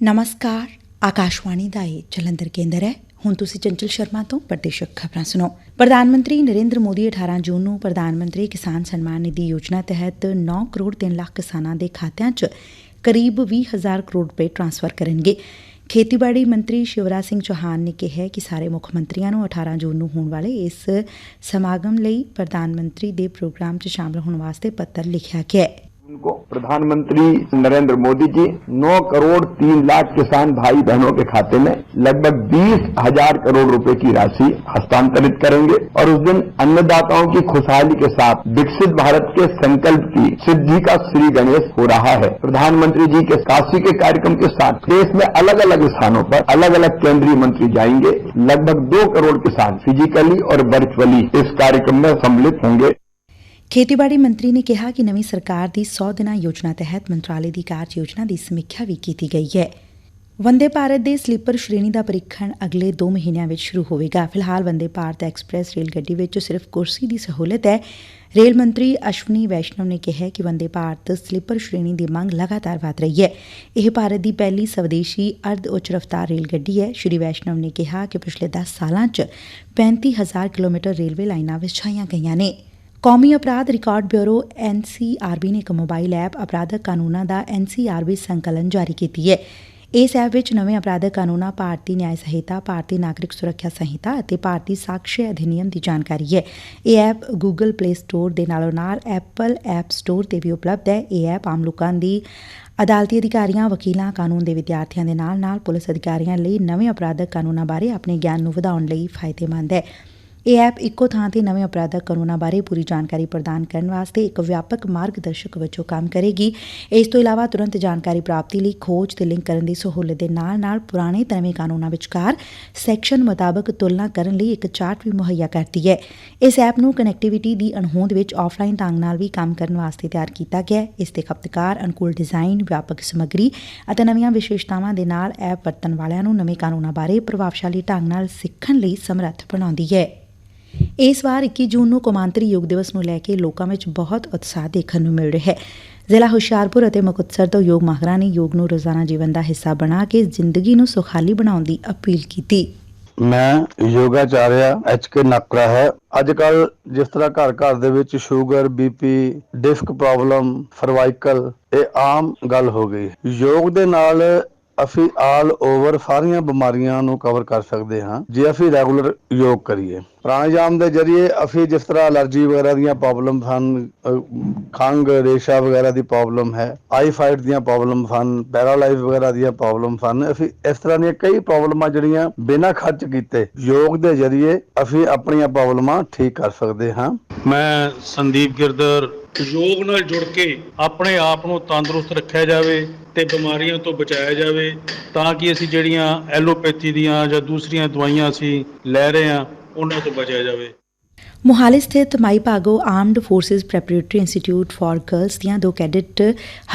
ਨਮਸਕਾਰ ਆਕਾਸ਼ਵਾਣੀ ਦਾ ਇਹ ਜਲੰਧਰ ਕੇਂਦਰ ਹੈ ਹੁਣ ਤੁਸੀਂ ਚੰਚਲ ਸ਼ਰਮਾ ਤੋਂ ਪ੍ਰਦੇਸ਼ਕ ਖਬਰਾਂ ਸੁਣੋ ਪ੍ਰਧਾਨ ਮੰਤਰੀ ਨਰਿੰਦਰ ਮੋਦੀ 18 ਜੂਨ ਨੂੰ ਪ੍ਰਧਾਨ ਮੰਤਰੀ ਕਿਸਾਨ ਸਨਮਾਨ ਨਿਧੀ ਯੋਜਨਾ ਤਹਿਤ 9 ਕਰੋੜ 3 ਲੱਖ ਕਿਸਾਨਾਂ ਦੇ ਖਾਤਿਆਂ 'ਚ ਕਰੀਬ 20 ਹਜ਼ਾਰ ਕਰੋੜ ਰੁਪਏ ਟ੍ਰਾਂਸਫਰ ਕਰਨਗੇ ਖੇਤੀਬਾੜੀ ਮੰਤਰੀ ਸ਼ਿਵਰਾਜ ਸਿੰਘ ਚੌਹਾਨ ਨੇ ਕਿਹਾ ਕਿ ਸਾਰੇ ਮੁੱਖ ਮੰਤਰੀਆਂ ਨੂੰ 18 ਜੂਨ ਨੂੰ ਹੋਣ ਵਾਲੇ ਇਸ ਸਮਾਗਮ ਲਈ ਪ੍ਰਧਾਨ ਮੰਤਰੀ ਦੇ ਪ੍ਰੋਗਰਾਮ 'ਚ ਸ਼ਾਮਲ ਹੋਣ ਵਾਸਤੇ ਪੱਤਰ ਲਿਖਿਆ ਗਿਆ ਹੈ उनको। प्रधानमंत्री नरेंद्र मोदी जी 9 करोड़ तीन लाख किसान भाई बहनों के खाते में लगभग बीस हज़ार करोड़ रुपए की राशि हस्तांतरित करेंगे और उस दिन अन्नदाताओं की खुशहाली के साथ विकसित भारत के संकल्प की सिद्धि का श्री गणेश हो रहा है। प्रधानमंत्री जी के काशी के कार्यक्रम के साथ देश में अलग अलग स्थानों पर अलग अलग केंद्रीय मंत्री जाएँगे। लगभग दो करोड़ किसान फिजिकली और वर्चुअली इस कार्यक्रम में सम्मिलित होंगे। ਖੇਤੀਬਾੜੀ ਮੰਤਰੀ ਨੇ ਕਿਹਾ ਕਿ ਨਵੀਂ ਸਰਕਾਰ ਦੀ 100 ਦਿਨਾਂ ਯੋਜਨਾ ਤਹਿਤ ਮੰਤਰਾਲੇ ਦੀ ਕਾਰਜ ਯੋਜਨਾ ਦੀ ਸਮੀਖਿਆ ਵੀ ਕੀਤੀ ਗਈ ਹੈ। ਵੰਦੇ ਭਾਰਤ ਦੇ ਸਲੀਪਰ ਸ਼੍ਰੇਣੀ ਦਾ ਪਰੀਖਣ ਅਗਲੇ 2 ਮਹੀਨਿਆਂ ਵਿੱਚ ਸ਼ੁਰੂ ਹੋਵੇਗਾ। ਫਿਲਹਾਲ ਵੰਦੇ ਭਾਰਤ ਐਕਸਪ੍ਰੈਸ ਰੇਲ ਗੱਡੀ ਵਿੱਚ ਸਿਰਫ ਕੁਰਸੀ ਦੀ ਸਹੂਲਤ ਹੈ। ਰੇਲ ਮੰਤਰੀ ਅਸ਼ਵਨੀ ਵੈਸ਼ਨਵ ਨੇ ਕਿਹਾ ਕਿ ਵੰਦੇ ਭਾਰਤ ਸਲੀਪਰ ਸ਼੍ਰੇਣੀ ਦੀ ਮੰਗ ਲਗਾਤਾਰ ਵਧ ਰਹੀ ਹੈ। ਇਹ ਭਾਰਤ ਦੀ ਪਹਿਲੀ ਸਵਦੇਸ਼ੀ ਅਰਧ ਉੱਚ ਰਫ਼ਤਾਰ ਰੇਲ ਗੱਡੀ ਹੈ। ਸ਼੍ਰੀ ਵੈਸ਼ਨਵ ਨੇ ਕਿਹਾ ਕਿ ਪਿਛਲੇ 10 ਸਾਲਾਂ 'ਚ 35000 ਕਿਲੋਮੀਟਰ ਰੇਲਵੇ ਲਾਈਨਾਂ ਵਿਛਾਈਆਂ ਗਈਆਂ ਨੇ। ਕੌਮੀ ਅਪਰਾਧ ਰਿਕਾਰਡ ਬਿਊਰੋ ਐਨਸੀਆਰਬੀ ਨੇ ਇੱਕ ਮੋਬਾਈਲ ਐਪ ਅਪਰਾਧਕ ਕਾਨੂੰਨਾਂ ਦਾ ਐਨਸੀਆਰਬੀ ਸੰਕਲਨ ਜਾਰੀ ਕੀਤੀ ਹੈ। ਇਸ ਐਪ ਵਿੱਚ ਨਵੇਂ ਅਪਰਾਧਕ ਕਾਨੂੰਨਾਂ, ਭਾਰਤੀ ਨਿਆਂ ਸੰਹਿਤਾ ਭਾਰਤੀ ਨਾਗਰਿਕ ਸੁਰੱਖਿਆ ਸੰਹਿਤਾ ਅਤੇ ਭਾਰਤੀ ਸਾਕਸ਼ੀ ਅਧਿਨਿਯਮ ਦੀ ਜਾਣਕਾਰੀ ਹੈ। ਇਹ ਐਪ ਗੂਗਲ ਪਲੇ ਸਟੋਰ ਦੇ ਨਾਲੋਂ ਨਾਲ ਐਪਲ ਐਪ ਸਟੋਰ ਤੇ ਵੀ ਉਪਲਬਧ ਹੈ। ਇਹ ਐਪ ਆਮ ਲੋਕਾਂ ਦੀ ਅਦਾਲਤੀ ਅਧਿਕਾਰੀਆਂ, ਵਕੀਲਾਂ, ਕਾਨੂੰਨ ਦੇ ਵਿਦਿਆਰਥੀਆਂ ਦੇ ਨਾਲ-ਨਾਲ ਪੁਲਿਸ ਅਧਿਕਾਰੀਆਂ ਲਈ ਨਵੇਂ ਅਪਰਾਧਕ ਕਾਨੂੰਨਾਂ ਬਾਰੇ ਆਪਣੇ ਗਿਆਨ ਨੂੰ ਵਧਾਉਣ ਲਈ ਫਾਇਦੇਮੰਦ ਹੈ। ਇਹ ਐਪ ਇੱਕੋ ਥਾਂ ਤੇ ਨਵੇਂ ਅਪਰਾਧਕ ਕਾਨੂੰਨਾਂ ਬਾਰੇ ਪੂਰੀ ਜਾਣਕਾਰੀ ਪ੍ਰਦਾਨ ਕਰਨ ਵਾਸਤੇ ਇੱਕ ਵਿਆਪਕ ਮਾਰਗਦਰਸ਼ਕ ਵਜੋਂ ਕੰਮ ਕਰੇਗੀ। ਇਸ ਤੋਂ ਇਲਾਵਾ ਤੁਰੰਤ ਜਾਣਕਾਰੀ ਪ੍ਰਾਪਤੀ ਲਈ ਖੋਜ ਤੇ ਲਿੰਕ ਕਰਨ ਦੀ ਸਹੂਲਤ ਦੇ ਨਾਲ-ਨਾਲ ਪੁਰਾਣੇ ਤੇ ਨਵੇਂ ਕਾਨੂੰਨਾਂ ਵਿਚਕਾਰ ਸੈਕਸ਼ਨ ਮੁਤਾਬਕ ਤੁਲਨਾ ਕਰਨ ਲਈ ਇੱਕ ਚਾਰਟ ਵੀ ਮੁਹੱਈਆ ਕਰਦੀ ਹੈ। ਇਸ ਐਪ ਨੂੰ ਕਨੈਕਟੀਵਿਟੀ ਦੀ ਅਣਹੋਂਦ ਵਿੱਚ ਆਫਲਾਈਨ ਢੰਗ ਨਾਲ ਵੀ ਕੰਮ ਕਰਨ ਵਾਸਤੇ ਤਿਆਰ ਕੀਤਾ ਗਿਆ ਹੈ। ਇਸ ਦੇ ਖਪਤਕਾਰ, ਅਨੁਕੂਲ ਡਿਜ਼ਾਈਨ, ਵਿਆਪਕ ਸਮੱਗਰੀ ਅਤੇ ਨਵੀਆਂ ਵਿਸ਼ੇਸ਼ਤਾਵਾਂ ਦੇ ਨਾਲ ਐਪ ਵਰਤਣ ਵਾਲਿਆਂ ਨੂੰ ਨਵੇਂ ਕਾਨੂੰਨਾਂ ਬਾਰੇ ਪ੍ਰਭਾਵਸ਼ਾਲੀ ਢੰਗ ਨਾਲ ਸਿੱਖਣ ਲਈ ਸਮਰੱਥ ਬਣਾਉਂਦੀ ਹੈ। ਇਸ ਵਾਰ 21 ਜੂਨ ਨੂੰ ਕੌਮਾਂਤਰੀ ਯੋਗ ਦਿਵਸ ਨੂੰ ਲੈ ਕੇ ਲੋਕਾਂ ਵਿੱਚ ਬਹੁਤ ਉਤਸ਼ਾਹ ਦੇਖਣ ਨੂੰ ਮਿਲ ਰਿਹਾ ਹੈ। ਜ਼ਿਲ੍ਹਾ ਹੁਸ਼ਿਆਰਪੁਰ ਅਤੇ ਮੁਕਤਸਰ ਤੋਂ ਯੋਗ ਮਾਹਰਾਂ ਨੇ ਯੋਗ ਨੂੰ ਰੋਜ਼ਾਨਾ ਜੀਵਨ ਦਾ ਹਿੱਸਾ ਬਣਾ ਕੇ ਜ਼ਿੰਦਗੀ ਨੂੰ ਸੁਖਾਲੀ ਬਣਾਉਣ ਦੀ ਅਪੀਲ ਕੀਤੀ। ਮੈਂ ਯੋਗਾਚਾਰਿਆ ਐਚ ਕੇ ਨਕਰਾ ਹੈ। ਅੱਜ ਕੱਲ ਜਿਸ ਤਰ੍ਹਾਂ ਘਰ ਘਰ ਦੇ ਵਿੱਚ sugar BP disc problem, cervical, ਇਹ ਆਮ ਗੱਲ ਹੋ ਗਈ। ਯੋਗ ਦੇ ਨਾਲ ਅਸੀਂ ਆਲ ਓਵਰ ਸਾਰੀਆਂ ਬਿਮਾਰੀਆਂ ਨੂੰ ਕਵਰ ਕਰ ਸਕਦੇ ਹਾਂ ਜੇ ਅਸੀਂ ਰੈਗੂਲਰ ਯੋਗ ਕਰੀਏ। ਪ੍ਰਾਣਾਯਾਮ ਦੇ ਜ਼ਰੀਏ ਅਸੀਂ ਜਿਸ ਤਰ੍ਹਾਂ ਅਲਰਜੀ ਵਗੈਰਾ ਦੀਆਂ ਪ੍ਰੋਬਲਮ ਹਨ ਅਹ, ਰੇਸ਼ਾ ਵਗੈਰਾ ਦੀ ਪ੍ਰੋਬਲਮ ਹੈ ਆਈ ਫਾਈਟ ਦੀਆਂ ਪ੍ਰੋਬਲਮ ਹਨ ਪੈਰਾਲਾਈਜ਼ ਵਗੈਰਾ ਦੀਆਂ ਪ੍ਰੋਬਲਮ ਹਨ ਅਸੀਂ ਇਸ ਤਰ੍ਹਾਂ ਦੀਆਂ ਕਈ ਪ੍ਰੋਬਲਮਾਂ ਜਿਹੜੀਆਂ ਬਿਨਾਂ ਖਰਚ ਕੀਤੇ ਯੋਗ ਦੇ ਜ਼ਰੀਏ ਅਸੀਂ ਆਪਣੀਆਂ ਪ੍ਰੋਬਲਮਾਂ ਠੀਕ ਕਰ ਸਕਦੇ ਹਾਂ। ਮੈਂ ਸੰਦੀਪ ਗਿਰਦਰ ਯੋਗ ਨਾਲ ਜੁੜ ਕੇ ਆਪਣੇ ਆਪ ਨੂੰ ਤੰਦਰੁਸਤ ਰੱਖਿਆ ਜਾਵੇ ਤੇ ਬਿਮਾਰੀਆਂ ਤੋਂ ਬਚਾਇਆ ਜਾਵੇ ਤਾਂ ਕਿ ਅਸੀਂ ਜਿਹੜੀਆਂ ਐਲੋਪੈਥੀ ਦੀਆਂ ਜਾਂ ਦੂਸਰੀਆਂ ਦਵਾਈਆਂ ਅਸੀਂ ਲੈ ਰਹੇ ਹਾਂ, ਉਹਨਾਂ ਤੋਂ ਬਚਿਆ ਜਾਵੇ। ਮੁਹਾਲੀ ਸਥਿਤ Mai Bhago armed forces preparatory institute for girls ਦੀਆਂ ਦੋ ਕੈਡਿਟ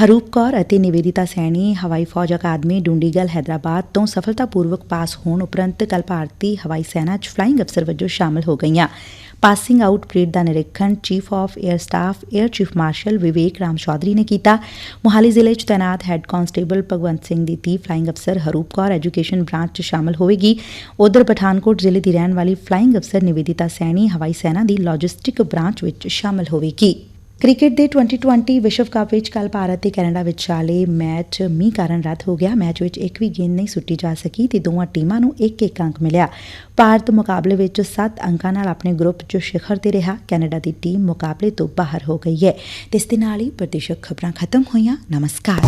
ਹਰੂਪ ਕੌਰ ਅਤੇ ਨਿਵੇਦਿਤਾ ਸੈਣੀ, ਹਵਾਈ ਫੌਜ ਅਕਾਦਮੀ ਡੁੰਡੀਗਲ ਹੈਦਰਾਬਾਦ ਤੋਂ ਸਫਲਤਾਪੂਰਵਕ ਪਾਸ ਹੋਣ ਉਪਰੰਤ ਕੱਲ ਭਾਰਤੀ ਹਵਾਈ ਸੈਨਾ 'ਚ ਫਲਾਈਂਗ ਅਫਸਰ ਵਜੋਂ ਸ਼ਾਮਲ ਹੋ ਗਈਆਂ। ਪਾਸਿੰਗ ਆਊਟ ਪਰੇਡ ਦਾ ਨਿਰੀਖਣ chief of air staff air chief marshal Vivek Ram Chaudhari ਨੇ ਕੀਤਾ ਮੁਹਾਲੀ ਜ਼ਿਲ੍ਹੇ 'ਚ ਤੈਨਾਤ ਹੈੱਡ ਕਾਂਸਟੇਬਲ ਭਗਵੰਤ ਸਿੰਘ ਦੀ ਧੀ ਫਲਾਈਂਗ ਅਫਸਰ ਹਰੂਪ ਕੌਰ ਐਜੂਕੇਸ਼ਨ ਬ੍ਰਾਂਚ 'ਚ ਸ਼ਾਮਲ ਹੋਵੇਗੀ ਉਧਰ ਪਠਾਨਕੋਟ ਜ਼ਿਲ੍ਹੇ ਦੀ ਰਹਿਣ ਵਾਲੀ ਫਲਾਈਂਗ ਅਫਸਰ ਨਿਵੇਦਿਤਾ ਸੈਣੀ ਹਵਾਈ ਸੈਨਾ ਦੀ ਲੌਜਿਸਟਿਕ ਬ੍ਰਾਂਚ ਵਿੱਚ ਸ਼ਾਮਲ ਹੋਵੇਗੀ ਕ੍ਰਿਕਟ ਦੇ 2020 ਵਿਸ਼ਵ ਕੱਪ ਵਿੱਚ ਕੱਲ ਭਾਰਤ ਤੇ ਕੈਨੇਡਾ ਵਿਚਾਲੇ ਮੈਚ ਮੀਂਹ ਕਾਰਨ ਰੱਦ ਹੋ ਗਿਆ। ਮੈਚ ਵਿੱਚ ਇੱਕ ਵੀ ਗੇਂਦ ਨਹੀਂ ਸੁੱਟੀ ਜਾ ਸਕੀ ਤੇ ਦੋਵਾਂ ਟੀਮਾਂ ਨੂੰ ਇੱਕ ਇੱਕ ਅੰਕ ਮਿਲਿਆ। ਭਾਰਤ ਮੁਕਾਬਲੇ ਵਿੱਚ 7 ਅੰਕਾਂ ਨਾਲ ਆਪਣੇ ਗਰੁੱਪ 'ਚ ਸਿਖਰ ਤੇ ਰਿਹਾ। ਕੈਨੇਡਾ ਦੀ ਟੀਮ ਮੁਕਾਬਲੇ ਤੋਂ ਬਾਹਰ ਹੋ ਗਈ ਹੈ। ਤੇ ਇਸ ਦੇ ਨਾਲ ਹੀ ਪ੍ਰਦੇਸ਼ਕ ਖਬਰਾਂ ਖਤਮ ਹੋਈਆਂ। ਨਮਸਕਾਰ।